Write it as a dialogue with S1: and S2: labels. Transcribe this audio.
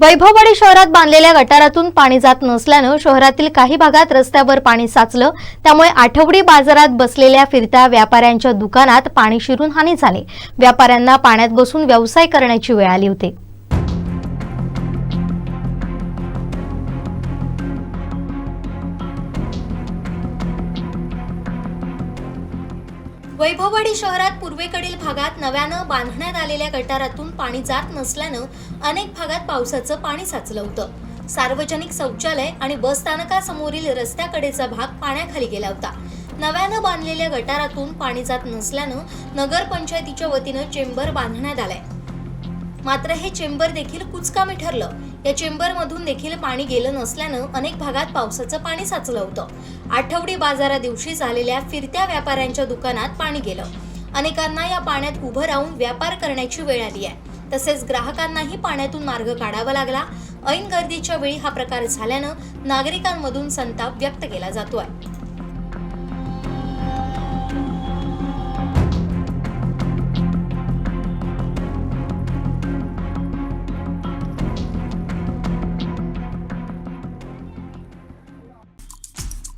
S1: वैभववाडी शहरात बांधलेल्या गटारातून पाणी जात नसल्यानं शहरातील काही भागात रस्त्यावर पाणी साचलं. त्यामुळे आठवडी बाजारात बसलेल्या फिरत्या व्यापाऱ्यांच्या दुकानात पाणी शिरून हानी झाली. व्यापाऱ्यांना पाण्यात बसून व्यवसाय करण्याची वेळ आली होती. वैभववाडी शहरात पूर्वेकडील भागात नव्यानं बांधण्यात आलेल्या गटारातून पाणी जात नसल्यानं अनेक भागात पावसाचं पाणी साचलं होतं. सार्वजनिक शौचालय आणि बस स्थानकासमोरील रस्त्याकडेचा भाग पाण्याखाली गेला होता. नव्यानं बांधलेल्या गटारातून पाणी जात नसल्यानं नगरपंचायतीच्या वतीनं चेंबर बांधण्यात आलाय. मात्र हे चेंबर देखील कुचकामी ठरलं. या चेंबरमधून देखील पाणी गेलं नसल्यानं अनेक भागात पावसाचं पाणी साचलं होतं. आठवडी बाजारा दिवशी झालेल्या फिरत्या व्यापाऱ्यांच्या दुकानात पाणी गेलं. अनेकांना या पाण्यात उभं राहून व्यापार करण्याची वेळ आली आहे. तसेच ग्राहकांनाही पाण्यातून मार्ग काढावा लागला. ऐन गर्दीच्या वेळी हा प्रकार झाल्यानं नागरिकांमधून संताप व्यक्त केला जातोय.